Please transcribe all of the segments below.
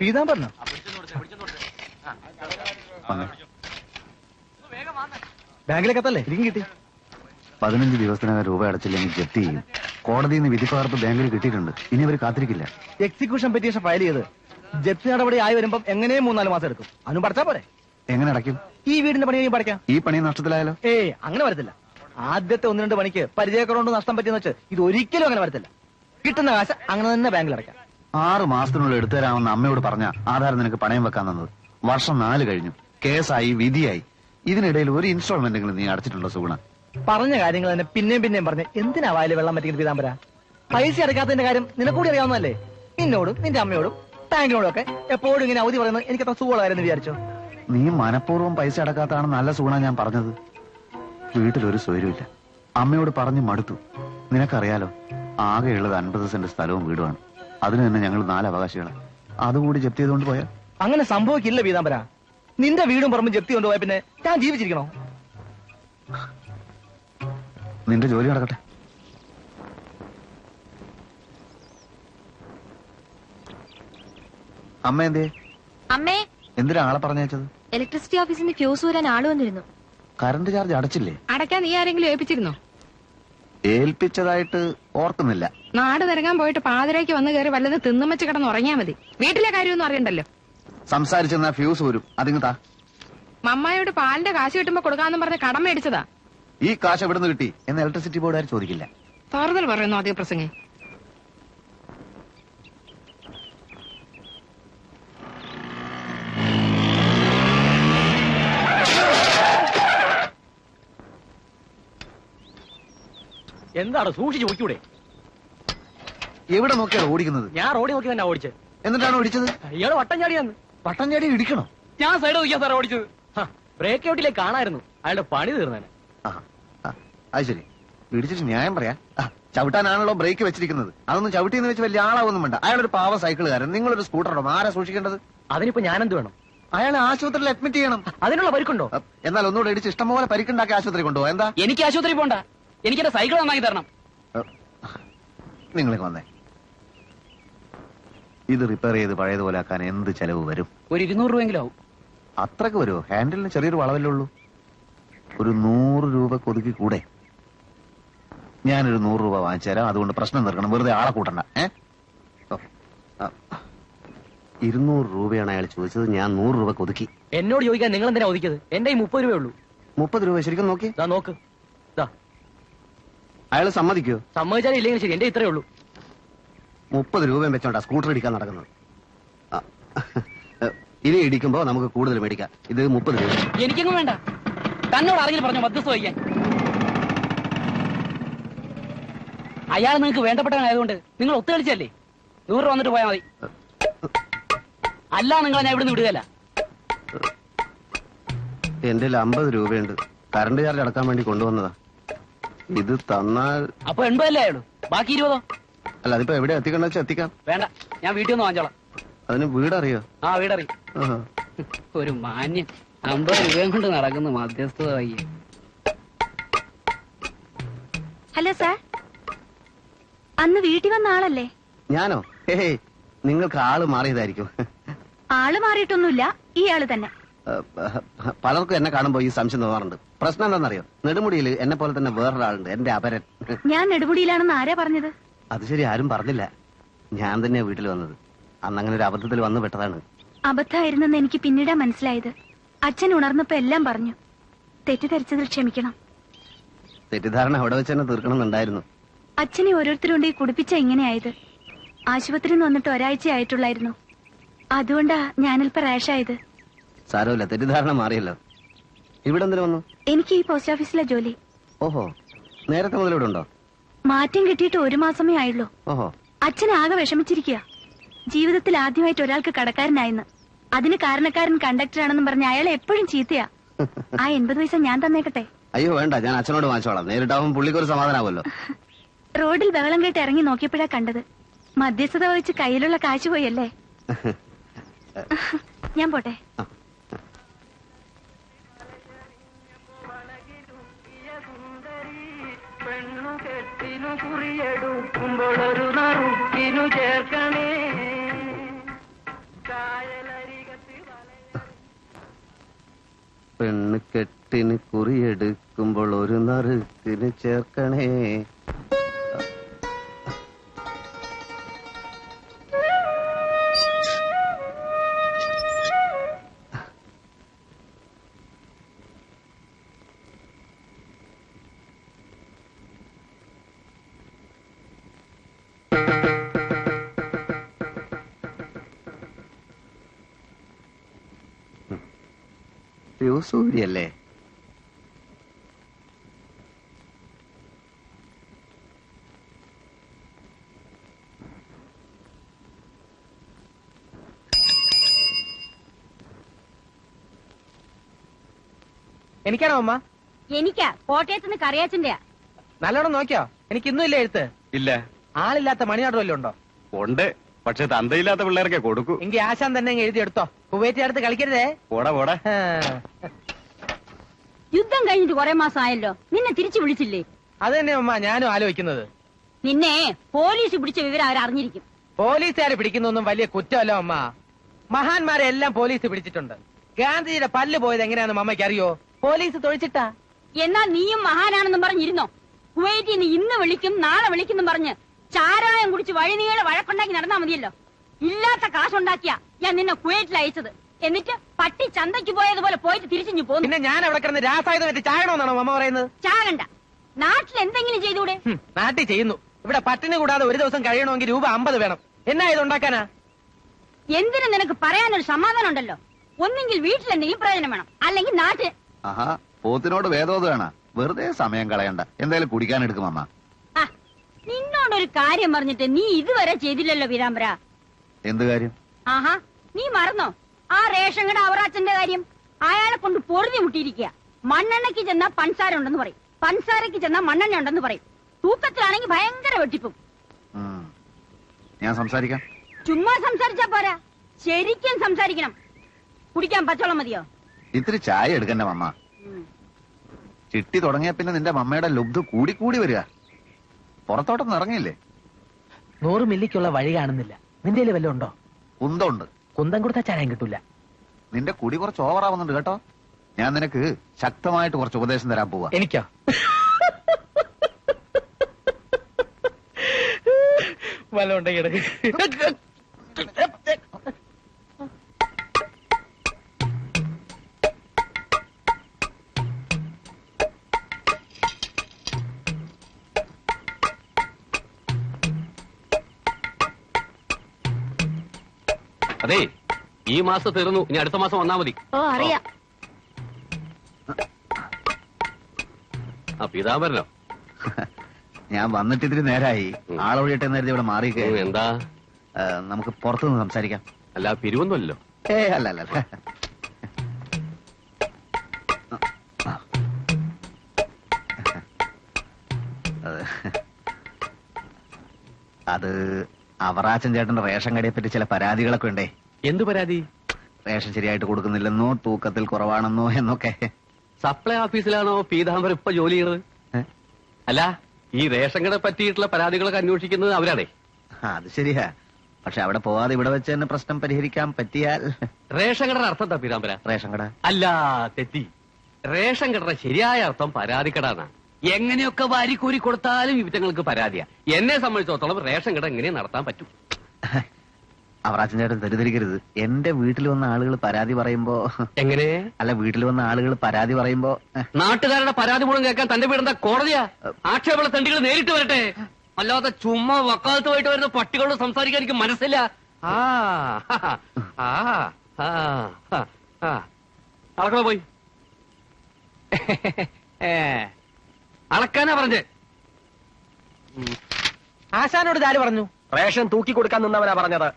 പീതാംബരനോ വന്നേ. ബാങ്കിലേക്കത്തല്ലേ ഇരിക്കും കിട്ടി പതിനഞ്ച് ദിവസത്തിനകം രൂപ അടച്ചില്ലെങ്കിൽ ജപ്തി ചെയ്യും കോടതിയിൽ നിന്ന് വിധി പകർപ്പ് ബാങ്കിൽ കിട്ടിയിട്ടുണ്ട് ഇനി അവർ കാത്തിരിക്കില്ല എക്സിക്യൂഷൻ പെറ്റീഷൻ ഫയൽ ചെയ്ത് ജപ്തി നടപടി ആയി വരുമ്പോൾ എങ്ങനെയും മൂന്നാൽ മാസം എടുക്കും അതിനും പഠിച്ചാ പോലെ എങ്ങനെ അടയ്ക്കും ഈ വീടിന്റെ പണി കഴിയും പഠിക്കാം ഈ പണി നഷ്ടത്തിലായാലോ ഏ അങ്ങനെ വരത്തില്ല ആദ്യത്തെ ഒന്ന് രണ്ട് പണിക്ക് പരിചയക്കുറവുണ്ട് നഷ്ടം പറ്റിയെന്ന് വെച്ച് ഇത് ഒരിക്കലും അങ്ങനെ വരത്തില്ല കിട്ടുന്ന കാശ് അങ്ങനെ തന്നെ ബാങ്കിൽ അടയ്ക്കാം ആറ് മാസത്തിനുള്ളിൽ എടുത്തുതരാമെന്ന് അമ്മയോട് പറഞ്ഞ ആധാരം നിനക്ക് പണയം വെക്കാൻ തന്നത്. വർഷം നാല് കഴിഞ്ഞു. കേസായി വിധിയായി. ഇതിനിടയിൽ ഒരു ഇൻസ്റ്റാൾമെന്റെങ്കിലും നീ അടച്ചിട്ടുണ്ടോ സുഗുണ? പറഞ്ഞ കാര്യങ്ങൾ തന്നെ പിന്നെയും പിന്നെയും പറഞ്ഞ് എന്തിനാ വായിൽ വെള്ളം പറ്റിക്കുന്ന പീതാമ്പര പൈസ അടക്കാത്തതിന്റെ കാര്യം നിനക്കൂടി അറിയാവുന്നതല്ലേ? നിന്നോടും നിന്റെ അമ്മയോടും ബാങ്കിനോടും ഒക്കെ എപ്പോഴും ഇങ്ങനെ അവധി പറയുന്നത് എനിക്ക് അത്ര സുഖമുള്ള വിചാരിച്ചോ? നീ മനഃപൂർവം പൈസ അടക്കാത്താണ് നല്ല സുഗുണ ഞാൻ പറഞ്ഞത്. വീട്ടിലൊരു സ്വൈരമില്ല അമ്മയോട് പറഞ്ഞു മടുത്തു. നിനക്കറിയാലോ ആകെയുള്ളത് അൻപത് സെന്റ് സ്ഥലവും വീടുമാണ്. അതിന് തന്നെ ഞങ്ങൾ നാല് അവകാശികളാണ്. അതുകൂടി ജപ്തി ചെയ്തുകൊണ്ട് പോയാൽ അങ്ങനെ സംഭവിക്കില്ല പീതാംബര. നിന്റെ വീടും പറമ്പും ജപ്തി കൊണ്ടുപോയ പിന്നെ ഞാൻ ജീവിച്ചിരിക്കണോ? നിന്റെ ജോലി നടക്കട്ടെ. അമ്മ എന്തേ അമ്മേ. എന്തിനാ ആളെ പറഞ്ഞയച്ചത് ഇലക്ട്രിസിറ്റി ഓഫീസിന്റെ ഫ്യൂസ് വരാൻ ആൾ വന്നിരുന്നു. കറണ്ട് ചാർജ് അടച്ചില്ലേ? അടയ്ക്കാൻ നീ ആരെങ്കിലും ഏൽപ്പിച്ചിരുന്നോ? ഏൽപ്പിച്ചതായിട്ട് ഓർക്കുന്നില്ല. നാട് തിരങ്ങാൻ പോയിട്ട് പാതിരയ്ക്ക് വന്ന് കയറി വല്ലത് തിന്നുമച്ച് കിടന്ന് ഉറങ്ങിയാ മതി. വീട്ടിലെ കാര്യമൊന്നും അറിയണ്ടല്ലോ. സംസാരിച്ചെന്നാ ഫ്യൂസ് വരും. മമ്മായോട് പാലിന്റെ കാശ് കിട്ടുമ്പോ കൊടുക്കാന്നും പറഞ്ഞ് കടം മേടിച്ചതാ. ഈ കാശ് എവിടെ കിട്ടി? എന്ന് ഇലക്ട്രിസിറ്റി ബോർഡുകാർ ചോദിക്കില്ല. താറുതൽ പറയുന്നു ആദ്യ പ്രസംഗി. എന്താണ് സൂക്ഷിച്ചു ഓടിക്കൂടെ എവിടെ നോക്കിയാണ് ഓടിക്കുന്നത്? ഞാൻ റോഡിൽ നോക്കി തന്നെ ഓടിച്ചത്. എന്നിട്ടാണ് ഓടിച്ചത് ഇയാൾ വട്ടം ചാടിയാന്ന് പട്ടം ചാടി ഇടിക്കണോ? ഞാൻ സൈഡ് നോക്കിയാ സാറേ ഓടിച്ചത്. ബ്രേക്ക് ഔട്ടിലേക്ക് കാണായിരുന്നു. അയാളുടെ പണി തീർന്നേനെ. ആ, ആ, അത് ശരി. ഇടിച്ചിട്ട് ന്യായം പറയാ. ആ, ചവിട്ടാനാണല്ലോ ബ്രേക്ക് വെച്ചിരിക്കുന്നത്. അതൊന്നും ചവിട്ടിന്ന് വെച്ച് വലിയ ആളാവൊന്നും വേണ്ട. അയാളൊരു പാവ സൈക്കിളുകാരൻ. നിങ്ങളൊരു സ്കൂട്ടറോ ആരാ സൂക്ഷിക്കേണ്ടത്? അതിനിപ്പോ ഞാനെന്ത് വേണം? അയാളെ ആശുപത്രിയിൽ അഡ്മിറ്റ് ചെയ്യണം. അതിനുള്ള പരിക്കുണ്ടോ? അ, എന്നാൽ ഒന്നുകൂടെ ഇടിച്ച് ഇഷ്ടംപോലെ പരിക്കുണ്ടാക്കി ആശുപത്രി കൊണ്ടുപോകാം എന്താ? എനിക്ക് ആശുപത്രി പോണ്ട. എനിക്ക് എന്റെ സൈക്കിൾ നന്നാക്കി തരണം. നിങ്ങളെ വന്നേ. ഇത് റിപ്പയർ ചെയ്ത് പഴയതുപോലെ ആക്കാൻ എന്ത് ചെലവ് വരും? ഒരു ഇരുന്നൂറ് രൂപയെങ്കിലും ആവും അത്രയ്ക്ക് വരുമോ ഹാൻഡിലിന് ചെറിയൊരു വളവല്ലേ ഉള്ളൂ. ഒരു നൂറ് രൂപ കൊതുക്കി കൂടെ. ഞാനൊരു നൂറ് രൂപ വാങ്ങിച്ചു തരാം. അതുകൊണ്ട് പ്രശ്നം തീർക്കണം. വെറുതെ ആളെ കൂട്ടണ്ട. ഏ? ഓ, ആ. ഇരുന്നൂറ് രൂപയാണ് അയാൾ ചോദിച്ചത്. ഞാൻ നൂറ് രൂപ കൊതുക്കി. എന്നോട് ചോദിക്കാൻ നിങ്ങൾ എന്തിനാ ഒതുക്കിയത് എന്റെ ഈ മുപ്പത് രൂപയേ ഉള്ളൂ. മുപ്പത് രൂപ ശരിക്കും നോക്കി. ദാ നോക്ക്. ദാ. അയാൾ സമ്മതിക്കോ? സമ്മതിച്ചാലും ഇല്ലെങ്കിൽ ശരി. എന്റെ ഇത്രയേ ഉള്ളൂ. മുപ്പത് രൂപയും വെച്ചോണ്ടാ സ്കൂട്ടർ ഇടിക്കാൻ നടക്കുന്നത്. ആ. ഇനി ഇടിക്കുമ്പോ നമുക്ക് കൂടുതൽ മേടിക്കാം. ഇത് മുപ്പത് രൂപ. എനിക്കൊന്നും വേണ്ട. തന്നോട് ആരെങ്കിലും പറഞ്ഞു മധ്യസ്ഥ വയ്ക്കാൻ അയാൾ നിങ്ങൾക്ക് വേണ്ടപ്പെട്ടവനായതുകൊണ്ട് നിങ്ങൾ ഒത്തുകളിച്ചല്ലേ നൂറ് രൂപ വന്നിട്ട് പോയാൽ മതി. അല്ല നിങ്ങൾ ഞാൻ ഇവിടുന്ന് വിടുകയല്ല. എന്റെ അമ്പത് രൂപയുണ്ട്. കറണ്ട് ചാർജ് അടക്കാൻ വേണ്ടി കൊണ്ടുവന്നതാ. ഇത് തന്നാൽ അപ്പൊ എൺപതല്ലേ ആയുള്ളൂ. ബാക്കി ഇരുപതോ? അല്ല അതിപ്പോ എവിടെ എത്തിക്കണ്ട വെച്ചാൽ എത്തിക്കാം. വേണ്ട ഞാൻ വീട്ടിൽ നിന്ന് വാങ്ങിച്ചോളാം. അതിന് വീടറിയോ? ആ വീടറി ആഹാ. ഒരു മാന്യം അമ്പത് രൂപയും കൊണ്ട് നടക്കുന്ന മധ്യസ്ഥത വയ്യ ഹലോ സാർ. അന്ന് വീട്ടിൽ വന്ന ആളല്ലേ? ഞാനോ? നിങ്ങൾക്ക് ആൾ മാറിയതായിരിക്കും. ആൾ മാറിയിട്ടൊന്നുമില്ല ഈ ആൾ തന്നെ. പലർക്കും എന്നെ കാണുമ്പോ ഈ സംശയം തോന്നാറുണ്ട്. പ്രശ്നം എന്താണെന്നറിയോ? നെടുമുടിയിൽ എന്നെ പോലെ തന്നെ വേറൊരാളുണ്ട് എന്റെ അപരൻ. ഞാൻ നെടുമുടിയിലാണെന്ന് ആരാ പറഞ്ഞത്? അത് ശരി ആരും പറഞ്ഞില്ല. ഞാൻ തന്നെയാ വീട്ടിൽ വന്നത്. അന്ന് അങ്ങനെ ഒരു അബദ്ധത്തിൽ വന്നു പെട്ടതാണ് അബദ്ധമായിരുന്നെന്ന് എനിക്ക് പിന്നീടാ മനസ്സിലായത്. അച്ഛൻ ഉണർന്നപ്പോ എല്ലാം പറഞ്ഞു. തെറ്റിദ്ധരിച്ചതിൽ ക്ഷമിക്കണം. തെറ്റിദ്ധാരണ അവിടെ വെച്ച് തന്നെ തീർക്കണമെന്നുണ്ടായിരുന്നു. അച്ഛനെ ഓരോരുത്തരുണ്ട് ഈ കുടിപ്പിച്ച എങ്ങനെയായത് ആശുപത്രിയിൽ നിന്ന് വന്നിട്ട് ഒരാഴ്ച ആയിട്ടുള്ളായിരുന്നു. അതുകൊണ്ടാ ഞാനല്പ റാഷായത്. സാരമില്ല തെറ്റിദ്ധാരണ മാറിയല്ലോ. ഇവിടെ എന്തിനു വന്നു? എനിക്ക് ഈ പോസ്റ്റ് ഓഫീസിലെ ജോലി. ഓഹോ നേരത്തെ മുതൽ ഇവിടെ ഉണ്ടോ? മാറ്റം കിട്ടിയിട്ട് ഒരു മാസമേ ആയുള്ളൂ. അച്ഛനാകെ വിഷമിച്ചിരിക്കുക ജീവിതത്തിൽ ആദ്യമായിട്ട് ഒരാൾക്ക് കടക്കാരനായിന്ന്. അതിന് കാരണക്കാരൻ കണ്ടക്ടറാണെന്നും പറഞ്ഞ അയാൾ എപ്പോഴും ചീത്തയാ. ആ എൺപത് പൈസ ഞാൻ തന്നേക്കട്ടെ. അയ്യോ വേണ്ട. ഞാൻ അച്ഛനോട് വാങ്ങിച്ചോളാം. നേരിട്ടാവും പുള്ളിക്കൊരു സമാധാനാവല്ലോ റോഡിൽ ബഹളം കേട്ട് ഇറങ്ങി നോക്കിയപ്പോഴാ കണ്ടത്. മധ്യസ്ഥത വഹിച്ച് കയ്യിലുള്ള കാശ് പോയല്ലേ ഞാൻ പോട്ടെ. കെട്ടിനു ഒരു നറുക്കിനു ചേർക്കണേ. പെണ്ണ് കെട്ടിന് കുറിയെടുക്കുമ്പോൾ ഒരു നറുക്കിന് ചേർക്കണേ. സൂര്യല്ലേ എനിക്കാണോ അമ്മ? എനിക്കാ. കോട്ടയത്ത് നിന്ന് കറിയാച്ചന്റെയാ നല്ലോണം നോക്കിയോ? എനിക്ക് ഇന്നും ഇല്ല എഴുത്ത്. ഇല്ല. ആളില്ലാത്ത മണിനാട് വല്ലതും ഉണ്ടോ? ഉണ്ട്. പക്ഷെ തന്തയില്ലാത്ത പിള്ളേർക്കെ കൊടുക്കൂ. എങ്കിൽ ആശാൻ തന്നെ അങ്ങ് എഴുതി എടുത്തോ കുവൈറ്റ് അടുത്ത് കളിക്കരുതേ. പോടാ പോടാ. ആ. യുദ്ധം കഴിഞ്ഞിട്ട് കുറെ മാസം ആയല്ലോ നിന്നെ തിരിച്ചു വിളിച്ചില്ലേ? അത് തന്നെ ഉമ്മ ഞാനും ആലോചിക്കുന്നത്. നിന്നെ പോലീസ് പിടിച്ച വിവരം അവർ അവരറിഞ്ഞിരിക്കും പോലീസുകാരെ പിടിക്കുന്നൊന്നും വലിയ കുറ്റമല്ല അമ്മ മഹാന്മാരെ എല്ലാം പോലീസ് പിടിച്ചിട്ടുണ്ട്. ഗാന്ധിജിയുടെ പല്ല് പോയത് എങ്ങനെയാണെന്ന് അമ്മയ്ക്ക് അറിയോ? പോലീസ് തൊഴിച്ചിട്ടാ. എന്നാ നീയും മഹാനാണെന്നും പറഞ്ഞിരുന്നോ? കുവൈറ്റിൽ നിന്ന് ഇന്ന് വിളിക്കും നാളെ വിളിക്കും പറഞ്ഞ് ചാരായം കുടിച്ച് വഴിനീളെ വഴക്കുണ്ടാക്കി നടന്നാ മതിയല്ലോ. ഇല്ലാത്ത കാശുണ്ടാക്കിയാ ഞാൻ നിന്നെ കുവൈറ്റിൽ അയച്ചത്. എന്നിട്ട് പട്ടി ചന്തയ്ക്ക് പോയതുപോലെ പോയിട്ട് തിരിച്ചു പോകുന്നു പിന്നെ ഞാൻ അവിടെ കിടന്ന് രാസായുധം വെച്ച് ചാകണമെന്നാണോ അമ്മ പറയുന്നത്? ചാകണ്ട. നാട്ടിൽ എന്തെങ്കിലും ചെയ്തൂടെ? നാട്ടിൽ ചെയ്യുന്നു. ഇവിടെ പട്ടിണി കൂടാതെ ഒരു ദിവസം കഴിയണമെങ്കിൽ രൂപ അമ്പത് വേണം. എന്നാ ഇത് ഉണ്ടാക്കാനാ? എന്തിനു നിനക്ക് പറയാനൊരു സമാധാനം ഉണ്ടല്ലോ. ഒന്നെങ്കിൽ വീട്ടിൽ എന്തെങ്കിലും പ്രയോജനം വേണം. അല്ലെങ്കിൽ നാട്ടിൽ ആഹാ പോത്തിനോട് വേദോദാണ് വെറുതെ സമയം കളയണ്ട. എന്തായാലും കുടിക്കാൻ എടുക്കും അമ്മ ആ ഒരു കാര്യം പറഞ്ഞിട്ട് നീ ഇതുവരെ ചെയ്തില്ലല്ലോ പീതാംബര. എന്ത് കാര്യം? ആഹാ നീ മറന്നോ? ആ റേഷൻ കട അവറാച്ചന്റെ കാര്യം? അയാളെ കൊണ്ട് പൊറുതി മുട്ടിയിരിക്കുക. മണ്ണെണ്ണയ്ക്ക് ചെന്നാ പൻസാര ഉണ്ടെന്ന് പറയും. പൻസാരയ്ക്ക് ചെന്നാ മണ്ണെണ്ണ ഉണ്ടെന്ന് പറയും. തൂക്കത്തിലാണെങ്കിൽ ഭയങ്കര വെട്ടിപ്പും. ഞാൻ സംസാരിക്കാം? ചുമ്മാ സംസാരിച്ചാ പോരാ. ശരിക്കും സംസാരിക്കണം. കുടിക്കാൻ പച്ചോളം മതിയോ? ഇത്തിരി ചായ എടുക്കണ്ട മമ്മ. ചിട്ടി തുടങ്ങിയ പിന്നെ നിന്റെ മമ്മയുടെ ലുബ്ധ കൂടി കൂടി വരിക. പുറത്തോട്ടൊന്നും ഇറങ്ങിയില്ലേ? നൂറ് മില്ലിക്കുള്ള വഴി കാണുന്നില്ല. നിന്റെ വല്ലതും ഉണ്ടോ? കുന്തമുണ്ട്. കുന്തം കൊടുത്താൽ ചാരായം കിട്ടൂല. നിന്റെ കുടി കുറച്ച് ഓവറാവുന്നുണ്ട് കേട്ടോ. ഞാൻ നിനക്ക് ശക്തമായിട്ട് കുറച്ച് ഉപദേശം തരാൻ പോവാ. എനിക്കോ? വല്ല ഉണ്ടെങ്കിൽ അതെ ഈ മാസം തീർന്നു. ഇനി അടുത്ത മാസം വന്നാ മതി. ഓ അറിയാം. ആ പീതാംബരനോ ഞാൻ വന്നിട്ട് ഇതിരി നേരായി. ആളൊഴിയട്ടെ നേരത്തെ ഇവിടെ മാറിയൊക്കെ ഉം, എന്താ? നമുക്ക് പുറത്തുനിന്ന് സംസാരിക്കാം. അല്ല പിരിവൊന്നുമല്ലോ ഏ അല്ല അല്ല അല്ല. അത് അത് അവറാച്ചൻ ചേട്ടന്റെ റേഷൻ കടയെ പറ്റി ചില പരാതികളൊക്കെ ഉണ്ടേ. എന്ത് പരാതി? റേഷൻ ശരിയായിട്ട് കൊടുക്കുന്നില്ലെന്നോ തൂക്കത്തിൽ കുറവാണെന്നോ എന്നൊക്കെ. സപ്ലൈ ഓഫീസിലാണോ പീതാംബരം ഇപ്പൊ ജോലി ചെയ്യുന്നത് അല്ല ഈ റേഷൻ കട പറ്റിയിട്ടുള്ള പരാതികളൊക്കെ അന്വേഷിക്കുന്നത് അവരാണേ. അത് ശരിയാ. പക്ഷെ അവിടെ പോവാതെ ഇവിടെ വെച്ച് തന്നെ പ്രശ്നം പരിഹരിക്കാൻ പറ്റിയാൽ. റേഷൻ കടയുടെ അർത്ഥം എന്താ പീതാംബര റേഷൻ കട. അല്ല തെറ്റി. റേഷൻ കടയുടെ ശരിയായ അർത്ഥം പരാതിക്കടാണ്. എങ്ങനെയൊക്കെ വാരിക്കൂരി കൊടുത്താലും വിവിധങ്ങൾക്ക് പരാതിയാ. എന്നെ സംബന്ധിച്ചിടത്തോളം റേഷൻ കട എങ്ങനെ നടത്താൻ പറ്റും. അവറാച്ചൻ ചേട്ടൻ തെരുതിരിക്കരുത് എന്റെ വീട്ടിൽ വന്ന ആളുകൾ പരാതി പറയുമ്പോ എങ്ങനെ? അല്ല വീട്ടിൽ വന്ന ആളുകൾ പരാതി പറയുമ്പോ നാട്ടുകാരുടെ പരാതി മുഴുവൻ കേൾക്കാൻ തന്റെ വീടെന്താ കോടതിയാ? ആക്ഷേപമുള്ള തണ്ടികൾ നേരിട്ട് വരട്ടെ. അല്ലാതെ ചുമ്മാ വക്കാലത്തുമായിട്ട് വരുന്ന പട്ടികളോട് സംസാരിക്കാൻ എനിക്ക് മനസ്സില്ല. ആ പോയി. ഏ, അളക്കാനാ പറഞ്ഞേ. ആശാനോട് ഇതാര് പറഞ്ഞു? റേഷൻ തൂക്കി കൊടുക്കാൻ നിന്നവനാ പറഞ്ഞത്.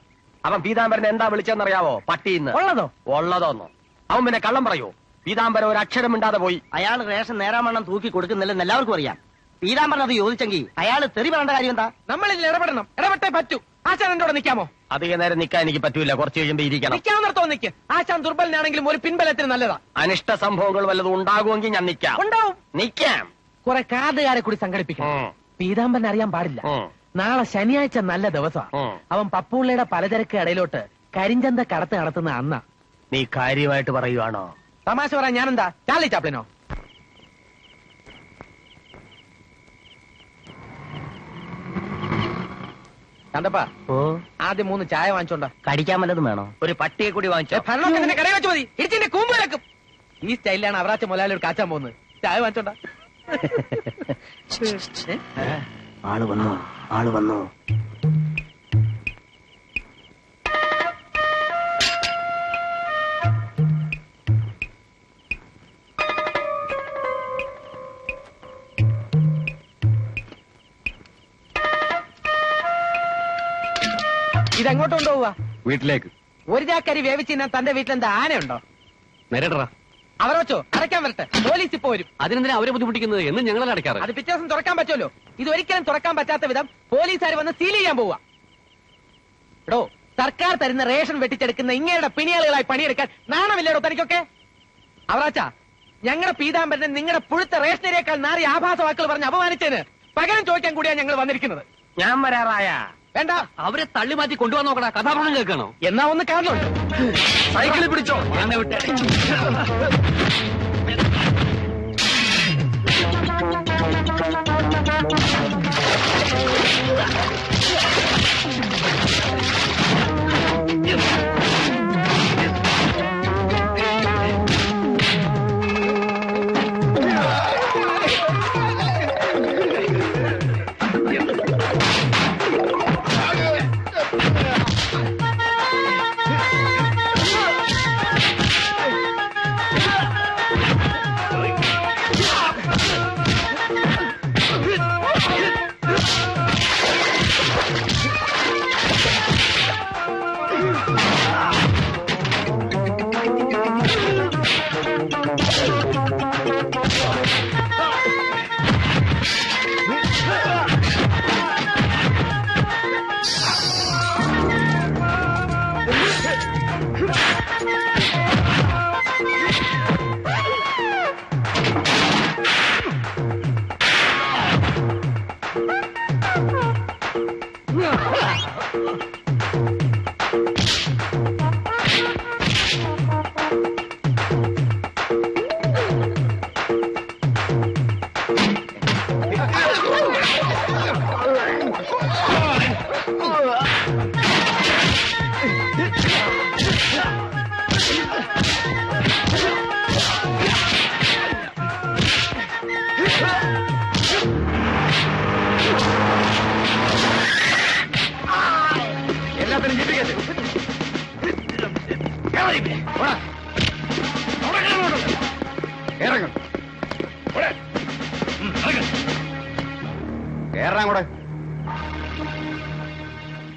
അവൻ പീതാംബരൻ എന്താ വിളിച്ചെന്നറിയാവോ? പട്ടിന്ന് ഉള്ളതോ? ഉള്ളതോന്നോ. അവൻ പിന്നെ കള്ളം പറയൂ. പീതാംബരൻ ഒരു അക്ഷരം മിണ്ടാതെ പോയി. അയാൾ റേഷൻ നേരാമണ്ണം തൂക്കി കൊടുക്കുന്നില്ലെന്ന് എല്ലാവർക്കും അറിയാം. പീതാംബരൻ അത് ചോദിച്ചെങ്കിൽ അയാൾ തെറി പറയേണ്ട കാര്യം എന്താ? നമ്മൾ ഇതിൽ ഇടപെടണം. ഇടപെട്ടേ പറ്റൂ. ആശാൻ എന്റെ കൂടെ നിൽക്കാമോ അധിക നേരം നിൽക്കാൻ എനിക്ക് പറ്റൂല. കുറച്ച് കഴിയുമ്പോ ഇരിക്കണം. നിൽക്കാവുന്നിടത്തോ നിൽക്ക് ആശാൻ ദുർബലനാണെങ്കിലും ഒരു പിൻബലത്തിന് നല്ലതാ. അനിഷ്ട സംഭവങ്ങൾ വല്ലതും ഉണ്ടാകുമെങ്കിൽ ഞാൻ നിൽക്കാം ഉണ്ടാവും. നിൽക്കാം കുറെ കാതുകാരെ കൂടി സംഘടിപ്പിക്കണം. പീതാമ്പൻ അറിയാൻ പാടില്ല. നാളെ ശനിയാഴ്ച നല്ല ദിവസമാണ് അവൻ പപ്പുള്ളിയുടെ പലചരക്ക് ഇടയിലോട്ട് കരിഞ്ചന്ത കടത്ത് നടത്തുന്ന അന്ന. നീ കാര്യമായിട്ട് പറയുവാണോ? തമാശ പറയാൻ ഞാനെന്താ? ചാളി ചാപ്ലിനോ? കണ്ടപ്പാ ഓ. ആദ്യം മൂന്ന് ചായ വാങ്ങിച്ചോണ്ട. കടിക്കാൻ വല്ലതും വേണോ? ഒരു പട്ടിയെ കൂടി വാങ്ങിച്ചോ. ഭരണമൊക്കെ കടയിൽ വെച്ച് മതി. ഇടിച്ചിന്റെ കൂമ്പ് കിടക്കും. ഈ സ്റ്റൈലിലാണ് അവരാച്ച മുതലാളി ഒരു കാച്ചാൻ പോകുന്നത്. ചായ വാങ്ങിച്ചോണ്ട? ആൾ വന്നു? ആൾ വന്നു? ഇതെങ്ങോട്ട് കൊണ്ടുപോവാ വീട്ടിലേക്ക്. ഒരു ചാക്കരി വേവിച്ചിന്നാ തന്റെ വീട്ടിലെന്താ ആനയുണ്ടോ? നേരിടറാ. അവർ വെച്ചോ അടയ്ക്കാൻ വരട്ടെ. പോലീസ് ഇപ്പൊ വരും. അതിനെന്തിനാ അവരെ ബുദ്ധിമുട്ടിക്കുന്നത്? എന്നും ഞങ്ങളെ അടയ്ക്കാറ്. അത് പിറ്റേ ദിവസം തുറക്കാൻ പറ്റുമല്ലോ. ഇത് ഒരിക്കലും തുറക്കാൻ പറ്റാത്ത വിധം പോലീസുകാർ വന്ന് സീൽ ചെയ്യാൻ പോവാ. എടോ സർക്കാർ തരുന്ന റേഷൻ വെട്ടിച്ചെടുക്കുന്ന ഇങ്ങയുടെ പിണിയാളുകളായി പണിയെടുക്കാൻ നാണമില്ലേടോ തനിക്കൊക്കെ? അവറാച്ച ഞങ്ങളുടെ പീതാംബരനെ നിങ്ങളുടെ പുഴുത്ത റേഷനരിയേക്കാൾ നാറി ആഭാസ വാക്കുകൾ പറഞ്ഞ് അപമാനിച്ചതിന് പകരം ചോദിക്കാൻ കൂടിയാണ് ഞങ്ങൾ വന്നിരിക്കുന്നത്. ഞാൻ വരാറായ. വേണ്ട. അവരെ തള്ളി മാറ്റി കൊണ്ടുവന്ന് നോക്കടാ കഥാപാത്രം കേൾക്കണോ? എന്നാ ഒന്ന് കാരണം സൈക്കിളിൽ പിടിച്ചോ. ഞാൻ വിട്ടേ എല്ലാത്തിനും